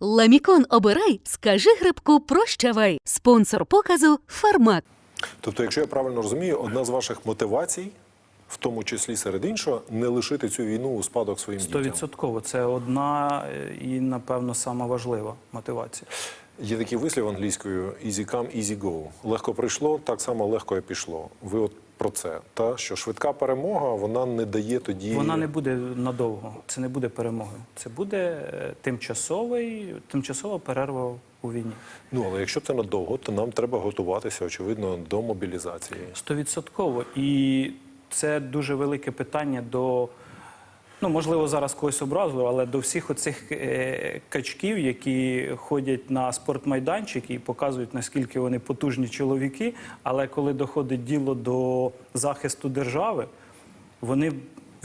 Ламікон обирай, скажи грибку прощавай. Спонсор показу Фармак. Тобто, якщо я правильно розумію, одна з ваших мотивацій, в тому числі серед іншого, не лишити цю війну у спадок своїм дітям. Стовідсотково. Це одна е, і, напевно, сама важлива мотивація. Є такий вислів англійською easy come, easy go. Легко прийшло, так само легко і пішло. Ви от про це. Та що швидка перемога вона не дає тоді. Вона не буде надовго, це не буде перемогою. Це буде е, тимчасовий, тимчасова перерва у війні. Ну але якщо це надовго, то нам треба готуватися, очевидно, до мобілізації. Стовідсотково. І це дуже велике питання до. Ну, можливо, зараз когось образливо, але до всіх оцих е, качків, які ходять на спортмайданчики і показують, наскільки вони потужні чоловіки. Але коли доходить діло до захисту держави, вони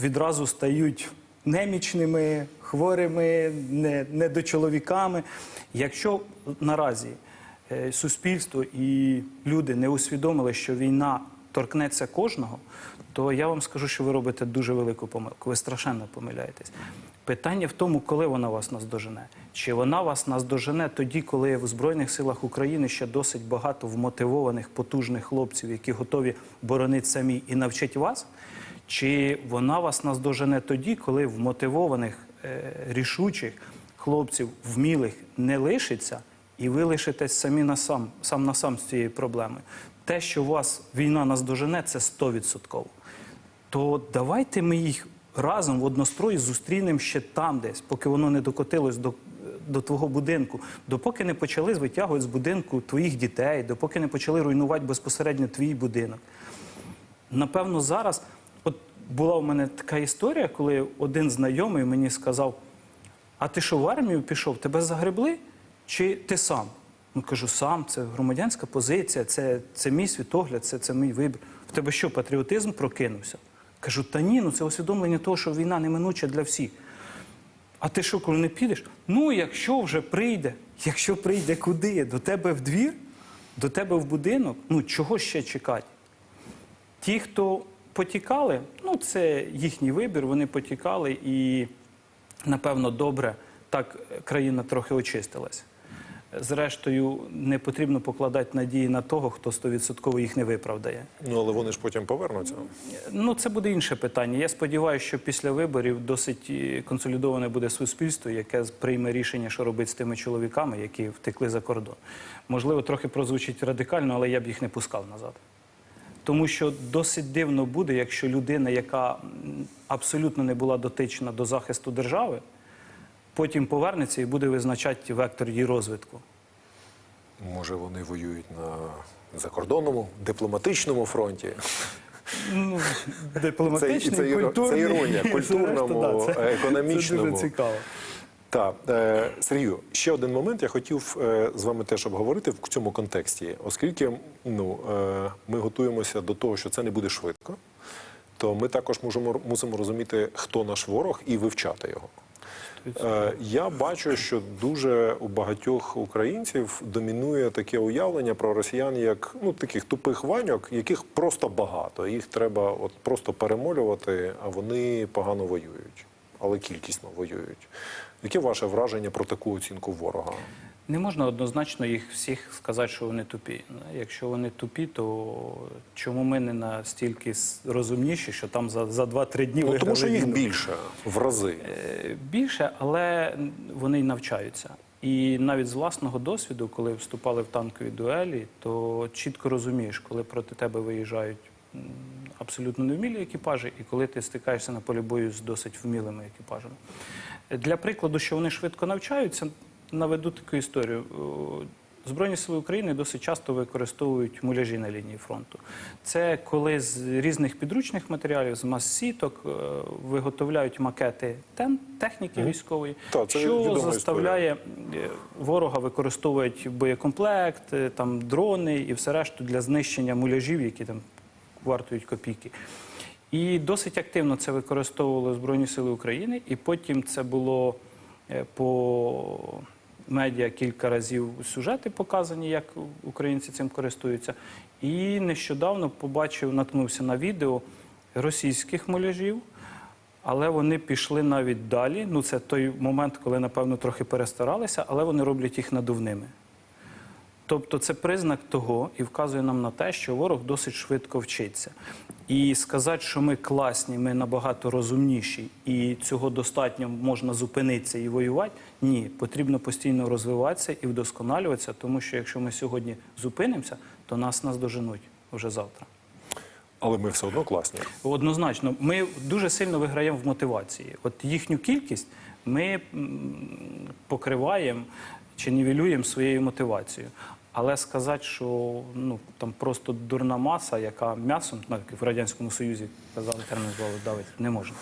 відразу стають немічними, хворими, не, недочоловіками. Якщо наразі е, суспільство і люди не усвідомили, що війна торкнеться кожного, то я вам скажу, що ви робите дуже велику помилку. Ви страшенно помиляєтесь. Питання в тому, коли вона вас наздожене. Чи вона вас наздожене тоді, коли в Збройних силах України ще досить багато вмотивованих, потужних хлопців, які готові боронити самі і навчить вас? Чи вона вас наздожене тоді, коли вмотивованих, е, рішучих хлопців, вмілих не лишиться, і ви лишитесь самі на сам, сам на сам з цією проблемою? Те, що вас війна наздожене, це 100%. То давайте ми їх разом в однострої зустрінемо ще там десь, поки воно не докотилось до, до твого будинку, допоки не почали витягувати з будинку твоїх дітей, допоки не почали руйнувати безпосередньо твій будинок. Напевно, зараз, от була в мене така історія, коли один знайомий мені сказав: А ти що в армію пішов? Тебе загребли? Чи ти сам? Ну кажу, сам, це громадянська позиція, це, це мій світогляд, це, це мій вибір. В тебе що, патріотизм прокинувся? Кажу, та ні, ну це усвідомлення того, що війна неминуча для всіх. А ти що, коли не підеш? Ну, якщо вже прийде, якщо прийде куди? До тебе в двір, до тебе в будинок, ну чого ще чекати? Ті, хто потікали, ну це їхній вибір, вони потікали і, напевно, добре так країна трохи очистилась. Зрештою, не потрібно покладати надії на того, хто 100% їх не виправдає. Ну але вони ж потім повернуться. Ну, це буде інше питання. Я сподіваюся, що після виборів досить е, консолідоване буде суспільство, яке прийме рішення, що робити з тими чоловіками, які втекли за кордон. Можливо, трохи прозвучить радикально, але я б їх не пускав назад. Тому що досить дивно буде, якщо людина, яка абсолютно не була дотична до захисту держави, потім повернеться і буде визначати вектор її розвитку. Може, вони воюють на закордонному дипломатичному фронті. Ну, Це, дипломатичний, це, іро- культурний. це іронія, культурному, це- економічному. Це дуже цікаво. Так, е, Сергію, ще один момент я хотів е, з вами теж обговорити в цьому контексті, оскільки ну, е, ми готуємося до того, що це не буде швидко, то ми також можемо мусимо розуміти, хто наш ворог, і вивчати його. Е, Я бачу, що дуже у багатьох українців домінує таке уявлення про росіян як ну таких тупих ваньок, яких просто багато. Їх треба от просто перемолювати, а вони погано воюють, але кількісно воюють. Яке ваше враження про таку оцінку ворога? Не можна однозначно їх всіх сказати, що вони тупі. Якщо вони тупі, то чому ми не настільки розумніші, що там за, за 2-3 дні Ну тому що їх війну? більше в рази. Е, Більше, але вони й навчаються. І навіть з власного досвіду, коли вступали в танкові дуелі, то чітко розумієш, коли проти тебе виїжджають абсолютно невмілі екіпажі, і коли ти стикаєшся на полі бою з досить вмілими екіпажами. Для прикладу, що вони швидко навчаються, наведу таку історію. Збройні сили України досить часто використовують муляжі на лінії фронту. Це коли з різних підручних матеріалів, з мас-сіток, е, виготовляють макети техніки військової, це що заставляє е, ворога використовувати боєкомплект, е, там дрони і все решту для знищення муляжів, які там вартують копійки. І досить активно це використовували Збройні Сили України, і потім це було е, по медіа кілька разів сюжети показані, як українці цим користуються. І нещодавно побачив, наткнувся на відео російських муляжів, Але вони пішли навіть далі. Ну, це той момент, коли, напевно, трохи перестаралися, але вони роблять їх надувними. Тобто це признак того і вказує нам на те, що ворог досить швидко вчиться. І сказати, що ми класні, ми набагато розумніші, і цього достатньо можна зупинитися і воювати. Ні, потрібно постійно розвиватися і вдосконалюватися, тому що якщо ми сьогодні зупинимося, то нас наздоженуть вже завтра. Але ми все одно класні. Однозначно, ми дуже сильно виграємо в мотивації. От їхню кількість ми покриваємо чи нівелюємо своєю мотивацією. Але сказати, що ну там просто дурна маса, яка м'ясом, ну, як в радянському союзі казали термін звали давить, не можна.